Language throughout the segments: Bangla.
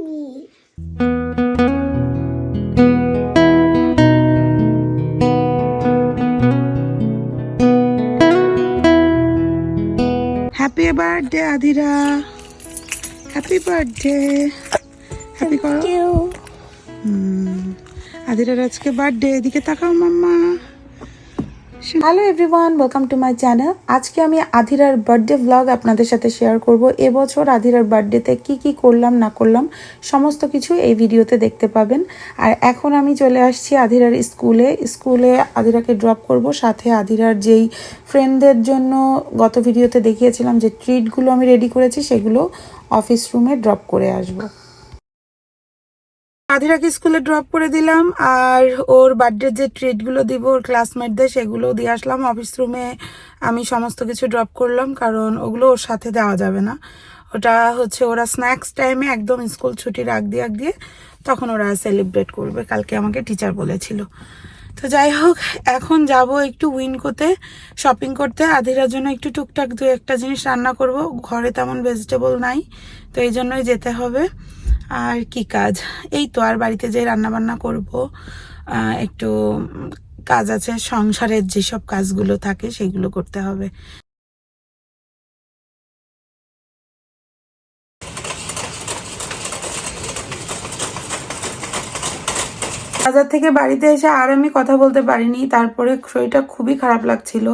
me. Happy birthday Adira happy birthday happy করো. আদিরার আজকে বার্থডে এদিকে তাকাও মাম্মা। Hello everyone welcome to my channel আজকে আমি আধিরার বার্থডে ভ্লগ আপনাদের সাথে শেয়ার করব। এবছর আধিরার বার্থডেতে কি কি করলাম, না করলাম, সমস্ত কিছু এই ভিডিওতে দেখতে পাবেন। আর এখন আমি চলে আসছি আধিরার স্কুলে স্কুলে আধিরাকে ড্রপ করব। সাথে আধিরার যেই ফ্রেন্ডদের জন্য গত ভিডিওতে দেখিয়েছিলাম যে ট্রিটগুলো আমি রেডি করেছি, সেগুলো অফিস রুমে ড্রপ করে আসব। আধিরাকে স্কুলে ড্রপ করে দিলাম আর ওর বার্থডে যে ট্রিটগুলো দিব ওর ক্লাসমেটদের সেগুলো দিয়ে আসলাম। অফিস রুমে আমি সমস্ত কিছু ড্রপ করলাম কারণ ওগুলো ওর সাথে দেওয়া যাবে না। ওটা হচ্ছে ওরা স্ন্যাক্স টাইমে একদম স্কুল ছুটির আগ দিয়ে আগ দিয়ে তখন ওরা সেলিব্রেট করবে, কালকে আমাকে টিচার বলেছিল। তো যাই হোক, এখন যাব একটু উইনকোতে শপিং করতে। আধিরার জন্য একটু টুকটাক দু একটা জিনিস রান্না করব। ঘরে তেমন ভেজিটেবল নাই, তো এই জন্যই যেতে হবে। আর কি কাজ? এই তো আর বাড়িতে যে রান্নাবান্না করব একটু কাজ আছে, সংসারের যেসব কাজগুলো থাকে সেগুলো করতে হবে। বাজার থেকে বাড়িতে এসে আর আমি কথা বলতে পারিনি। তারপরে শরীরটা খুবই খারাপ লাগছিল।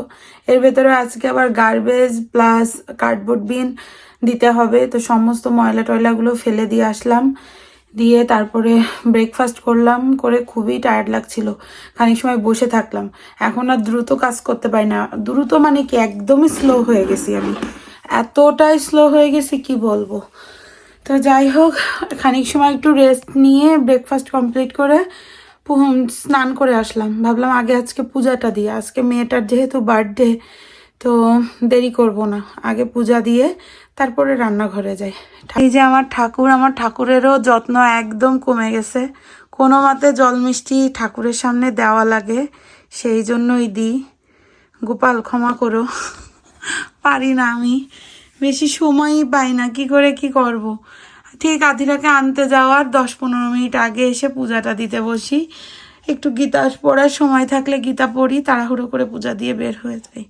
এর ভেতরে আজকে আবার গার্বেজ প্লাস কার্ডবোর্ড বিন দিতে হবে। তো সমস্ত ময়লা টয়লাগুলো ফেলে দিয়ে আসলাম। দিয়ে তারপরে ব্রেকফাস্ট করলাম। করে খুবই টায়ার্ড লাগছিল। খানিক সময় বসে থাকলাম। এখন আর দ্রুত কাজ করতে পারি না। দ্রুত মানে কি? একদমই স্লো হয়ে গেছি আমি। এতটাই স্লো হয়ে গেছি, কি বলব? তো যাই হোক, খানিক সময় একটু রেস্ট নিয়ে ব্রেকফাস্ট কমপ্লিট করে স্নান করে আসলাম। ভাবলাম আগে আজকে পূজাটা দিই আজকে মেয়েটার যেহেতু বার্থডে তো দেরি করব না। আগে পূজা দিয়ে তারপরে রান্নাঘরে যাই। এই যে আমার ঠাকুর, আমার ঠাকুরেরও যত্ন একদম কমে গেছে। কোনো মতে জল মিষ্টি ঠাকুরের সামনে দেওয়া লাগে, সেই জন্যই দিই। গোপাল, ক্ষমা করো। পারি না আমি। বেশি সময়ই পাই না, কি করে কি করব। ঠিক আধিরাকে আনতে যাওয়ার দশ পনেরো মিনিট আগে এসে পূজাটা দিতে বসি। একটু গীতা পড়ার সময় থাকলে গীতা পড়ি, তাড়াহুড়ো করে পূজা দিয়ে বের হয়ে যাই।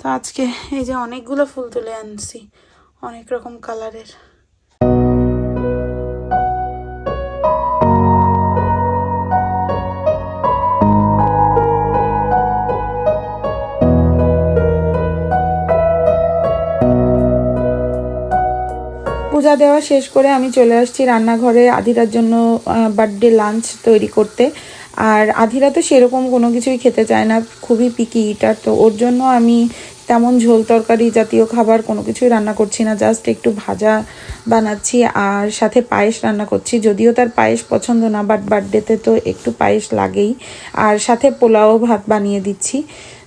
তো আজকে এই যে অনেকগুলো ফুল তুলে আনছি, অনেক রকম কালারের। পূজা দেওয়া শেষ করে আমি চলে আসছি রান্নাঘরে আধিরার জন্য বার্থডে লাঞ্চ তৈরি করতে। আর আধিরা তো সেরকম কোনো কিছুই খেতে চায় না, খুবই পিকি ইটার তো ওর জন্য আমি তেমন ঝোল তরকারি জাতীয় খাবার কোনো কিছুই রান্না করছি না জাস্ট একটু ভাজা বানাচ্ছি আর সাথে পায়েস রান্না করছি। যদিও তার পায়েস পছন্দ না বাট বার্থডেতে তো একটু পায়েস লাগেই। আর সাথে পোলাও ভাত বানিয়ে দিচ্ছি।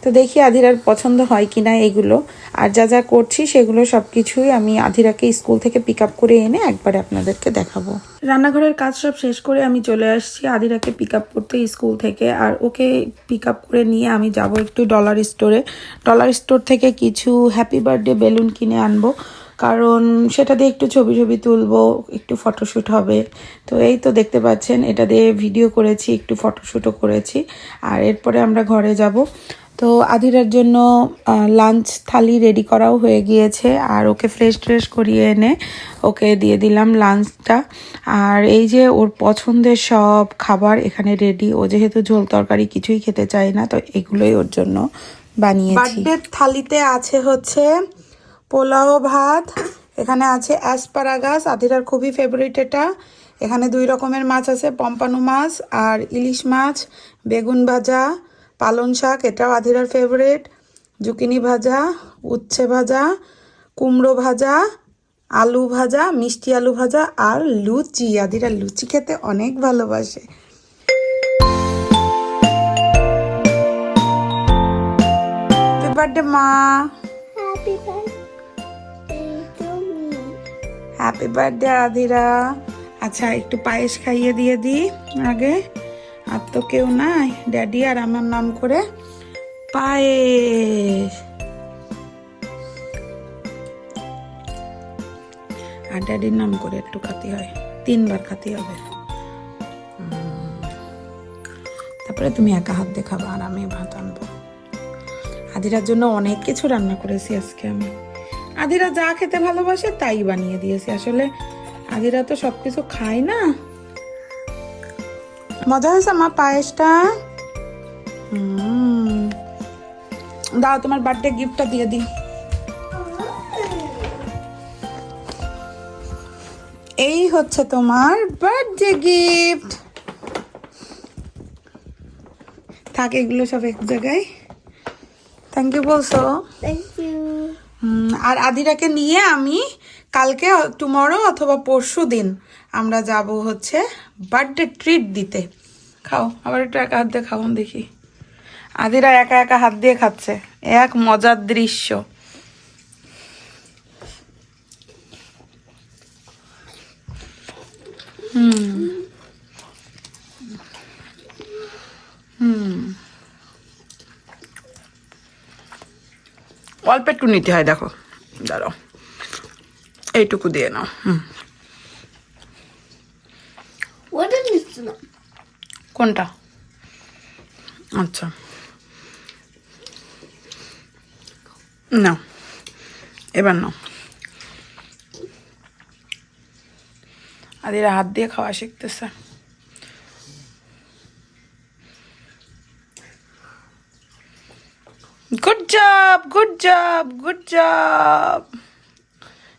তো দেখি আধিরার পছন্দ হয় কিনা এগুলো। আর যা যা করছি সেগুলো সব কিছুই আমি আধিরাকে স্কুল থেকে পিক আপ করে এনে একবারে আপনাদেরকে দেখাবো। রান্নাঘরের কাজ সব শেষ করে আমি চলে আসছি আধিরাকে পিক আপ করতে স্কুল থেকে। আর ওকে পিক আপ করে নিয়ে আমি যাব একটু ডলার স্টোরে ডলার স্টোর থেকে কিছু হ্যাপি বার্থডে বেলুন কিনে আনব। কারণ সেটা দিয়ে একটু ছবি ছবি তুলবো, একটু ফটোশ্যুট হবে। তো এই তো দেখতে পাচ্ছেন, এটা দিয়ে ভিডিও করেছি, একটু ফটোশ্যুটও করেছি। আর এরপরে আমরা ঘরে যাব। তো আধিরার জন্য লাঞ্চ থালি রেডি করাও হয়ে গিয়েছে, আর ওকে ফ্রেশ ট্রেশ করিয়ে এনে ওকে দিয়ে দিলাম লাঞ্চটা আর এই যে ওর পছন্দের সব খাবার এখানে রেডি ও যেহেতু ঝোল তরকারি কিছুই খেতে চায় না, তো এগুলোই ওর জন্য বানিয়েছি। বার্থডে থালিতে আছে হচ্ছে পোলাও ভাত, এখানে আছে অ্যাসপারাগাস আধিরার খুবই ফেভারিট এটা। এখানে দুই রকমের মাছ আছে পম্পানু মাছ আর ইলিশ মাছ, বেগুন ভাজা পালং শাক এটাও আধিরার ফেভারেট জুকিনি ভাজা উচ্ছে ভাজা কুমড়ো ভাজা আলু ভাজা মিষ্টি আলু ভাজা আর লুচি। আধিরা লুচি খেতে অনেক ভালোবাসে। বার্থডে মা। হ্যাপি বার্থডে আধিরা আচ্ছা একটু পায়েস খাইয়ে দিয়ে দিই আগে। আর তো কেউ নাই। ড্যাডি আর আমার নাম করে পায়েস। আর ড্যাডির নাম করে একটু খাতি হয়। তিনবার খাতি হবে। তারপরে তুমি একা হাত দিয়ে খাবা আর আমি ভাত আনব। আদিরার জন্য অনেক কিছু রান্না করেছি আজকে আমি। আদিরা যা খেতে ভালোবাসে তাই বানিয়ে দিয়েছি। আসলে আদিরা তো সব কিছু খায় না। মজা হয়েছে আমার পায়েসটা? দাও তোমার বার্থডে গিফটটা দিয়ে দিই। এই হচ্ছে তোমার বার্থডে গিফট থাক এগুলো সব এক জায়গায়। থ্যাংক ইউ বলছো? আর আদিরাকে নিয়ে আমি কালকে টুমরো অথবা পরশু দিন আমরা যাব হচ্ছে বার্থডে ট্রিট দিতে। খাও, আবার একটু একা হাত দিয়ে খাও দেখি। আদিরা একা একা হাত দিয়ে খাচ্ছে। এক মজার দৃশ্য। হুম। হুম। অল্প একটু নিতে হয়, দেখো। দাঁড়াও। এইটুকু দিয়ে নাও। হুম ওটা নিচ্ছি না কোনটা? আচ্ছা। নাও। এবার নাও। আদিরা হাত দিয়ে খাওয়া শিখতেছে। Good job good job good job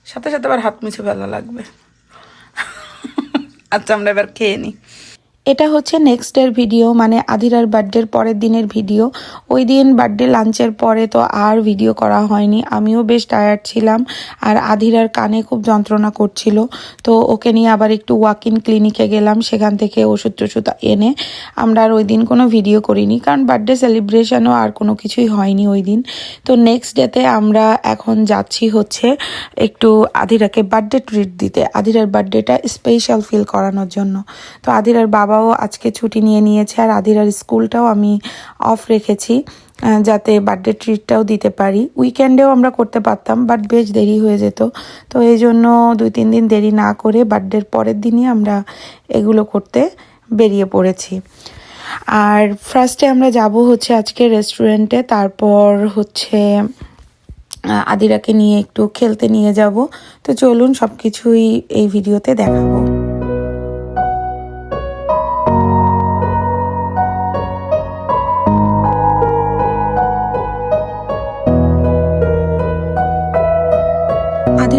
সাথে সাথে আবার হাত মুছে ফেলা লাগবে। আচ্ছা আমরা এবার খেয়ে নিই এটা হচ্ছে নেক্সট ডের ভিডিও মানে আধিরার বার্থডের পরের দিনের ভিডিও ওই দিন বার্থডে লাঞ্চের পরে তো আর ভিডিও করা হয়নি। আমিও বেশ টায়ার্ড ছিলাম, আর আধিরার কানে খুব যন্ত্রণা করছিল। তো ওকে নিয়ে আবার একটু ওয়াক ইন ক্লিনিকে গেলাম, সেখান থেকে ওষুধ টষুধ এনে আমরা আর ওই দিন কোনো ভিডিও করিনি। কারণ বার্থডে সেলিব্রেশনও আর কোনো কিছুই হয়নি ওই দিন। তো নেক্সট ডেতে আমরা এখন যাচ্ছি হচ্ছে একটু আধিরাকে বার্থডে ট্রিট দিতে, আধিরার বার্থডেটা স্পেশাল ফিল করানোর জন্য। তো আধিরার বাবাও আজকে ছুটি নিয়ে নিয়েছে আর আধিরার স্কুলটাও আমি অফ রেখেছি যাতে বার্থডে ট্রিটটাও দিতে পারি। উইকেন্ডেও আমরা করতে পারতাম বাট বেশ দেরি হয়ে যেত। তো এই জন্য দুই, তিন দিন দেরি না করে বার্থডের পরের দিনই আমরা এগুলো করতে বেরিয়ে পড়েছি। আর ফার্স্টে আমরা যাব হচ্ছে আজকে রেস্টুরেন্টে তারপর হচ্ছে আদিরাকে নিয়ে একটু খেলতে নিয়ে যাব। তো চলুন সব কিছুই এই ভিডিওতে দেখাবো।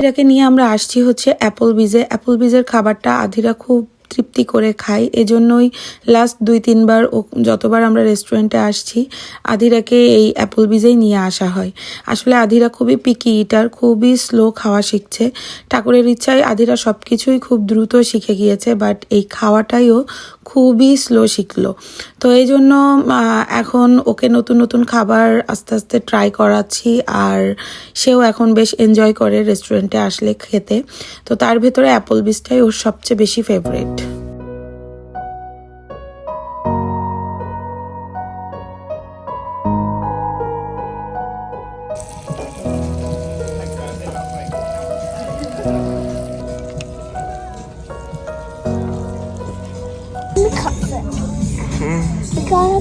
আধিরাকে নিয়ে আমরা আসছি হচ্ছে অ্যাপল বিজে অ্যাপল বিজের খাবারটা আধিরা খুব তৃপ্তি করে খাই। এজন্যই লাস্ট দুই, তিনবার ও যতবার আমরা রেস্টুরেন্টে আসছি আধিরাকে এই অ্যাপল বিজেই নিয়ে আসা হয়। আসলে আধিরা খুবই পিকি ইটার খুবই স্লো খাওয়া শিখছে। ঠাকুরের ইচ্ছায় আধিরা সব কিছুই খুব দ্রুত শিখে গিয়েছে বাট এই খাওয়াটাইও খুবই স্লো শিখলো। তো এই জন্য এখন ওকে নতুন নতুন খাবার আস্তে আস্তে ট্রাই করাচ্ছি, আর সেও এখন বেশ এনজয় করে রেস্টুরেন্টে আসলে খেতে। তো তার ভেতরে অ্যাপল বিসটাই ওর সবচেয়ে বেশি favourite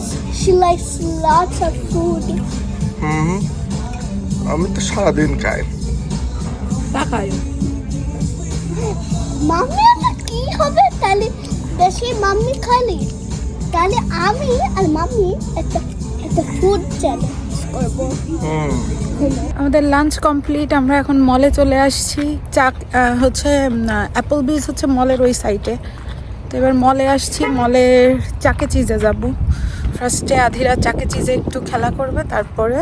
Because she likes lots of food. হুম আমি তো সারাদিন খাই। তাকায় মাম্মি একটা কি হবে? তাহলে বেশি মাম্মি খালি। তাহলে আমি আর মাম্মি একটা একটা ফুড চ্যালেঞ্জ করব। আমাদের লাঞ্চ কমপ্লিট আমরা এখন মলে চলে আসছি। চাক হচ্ছে অ্যাপল বিজ হচ্ছে মলের ওই সাইটে তো এবার মলে আসছি মলের চাকে চিজে যাব। ফার্স্টে আধিরা চাকে চিজে একটু খেলা করবে, তারপরে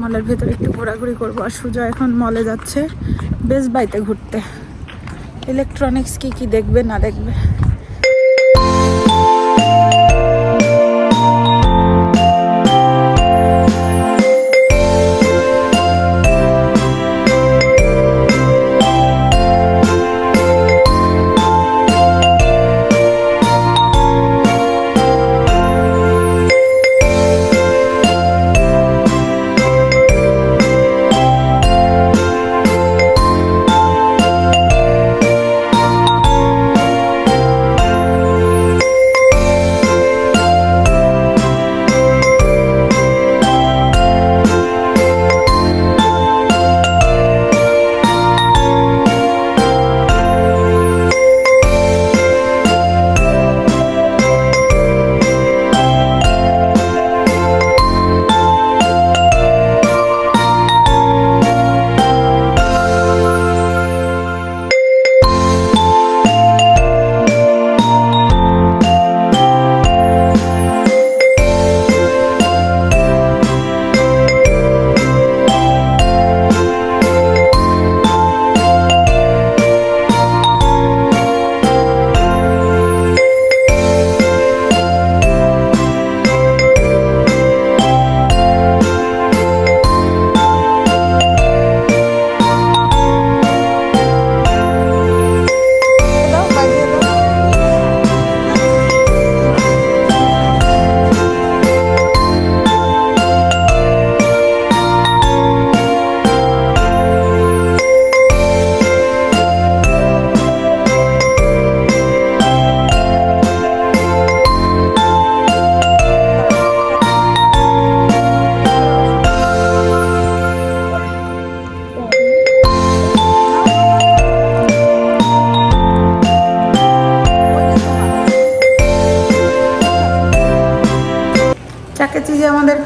মলের ভেতরে একটু ঘোরাঘুরি করব। আর সুজয় এখন মলে যাচ্ছে বেশ বাইতে ঘুরতে। ইলেকট্রনিক্স কি কি দেখবে না দেখবে?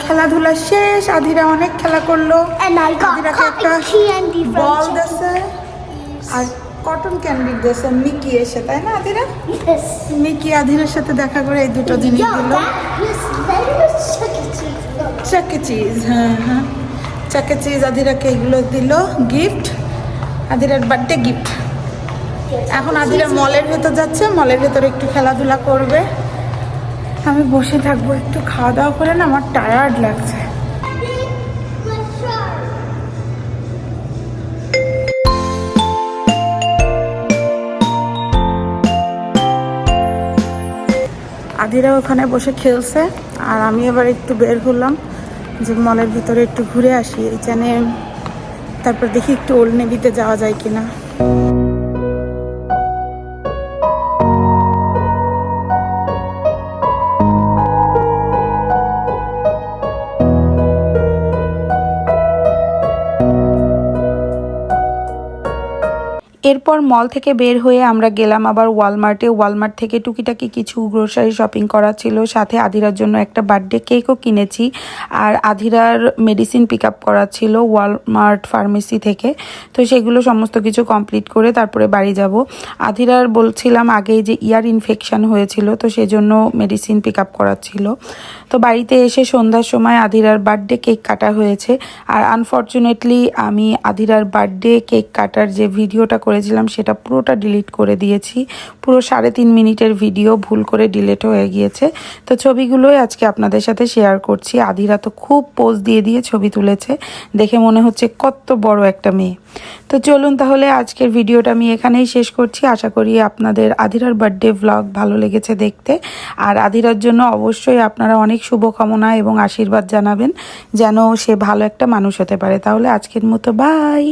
খেলাধুলা শেষ আধিরা অনেক খেলা করল। আদিরাকে একটা বল দেছে আর কটন ক্যান্ডি দেছে মিকি এসে তাই না আধিরা? মিকি আধিরার সাথে দেখা করে এই দুটো জিনিস দিল। E. চাকে চিজ হ্যাঁ হ্যাঁ। চাকে চিজ আধিরাকে এগুলো দিল গিফট আধিরার বার্থডে গিফট এখন আদিরা মলের ভেতর যাচ্ছে মলের ভেতরে একটু খেলাধুলা করবে। আমি বসে থাকব, একটু খাওয়া দাওয়া করে না আমার টায়ার্ড লাগছে। আদিরা ওখানে বসে খেলছে, আর আমি এবার একটু বের হলাম, যে মলের ভিতরে একটু ঘুরে আসি এইখানে তারপর দেখি একটু ওল্ড নেভিতে যাওয়া যায় কিনা। এরপর মল থেকে বের হয়ে আমরা গেলাম আবার ওয়ালমার্টে ওয়ালমার্ট থেকে টুকিটাকি কিছু গ্রোসারি শপিং করা ছিল। সাথে আধিরার জন্য একটা বার্থডে কেকও কিনেছি। আর আধিরার মেডিসিন পিক আপ করা ছিল ওয়ালমার্ট ফার্মেসি থেকে। তো সেগুলো সমস্ত কিছু কমপ্লিট করে তারপরে বাড়ি যাব। আধিরার বলছিলাম আগেই যে ইয়ার ইনফেকশান হয়েছিল, তো সেজন্য মেডিসিন পিক আপ করা ছিল। তো বাড়িতে এসে সন্ধ্যার সময় আধিরার বার্থডে কেক কাটা হয়েছে। আর আনফর্চুনেটলি আমি আধিরার বার্থডে কেক কাটার যে ভিডিওটা করেছিলাম, সেটা পুরোটা ডিলিট করে দিয়েছি। পুরো সাড়ে তিন মিনিটের ভিডিও ভুল করে ডিলিট হয়ে গিয়েছে। তো ছবিগুলোই আজকে আপনাদের সাথে শেয়ার করছি। আধিরা তো খুব পোজ দিয়ে দিয়ে ছবি তুলেছে। দেখে মনে হচ্ছে কত বড় একটা মেয়ে। তো চলুন তাহলে আজকের ভিডিওটা আমি এখানেই শেষ করছি। আশা করি আপনাদের আধিরার বার্থডে ভ্লগ ভালো লেগেছে দেখতে। আর আধিরার জন্য অবশ্যই আপনারা অনেক শুভকামনা এবং আশীর্বাদ জানাবেন, যেন সে ভালো একটা মানুষ হতে পারে। তাহলে আজকের মতো বাই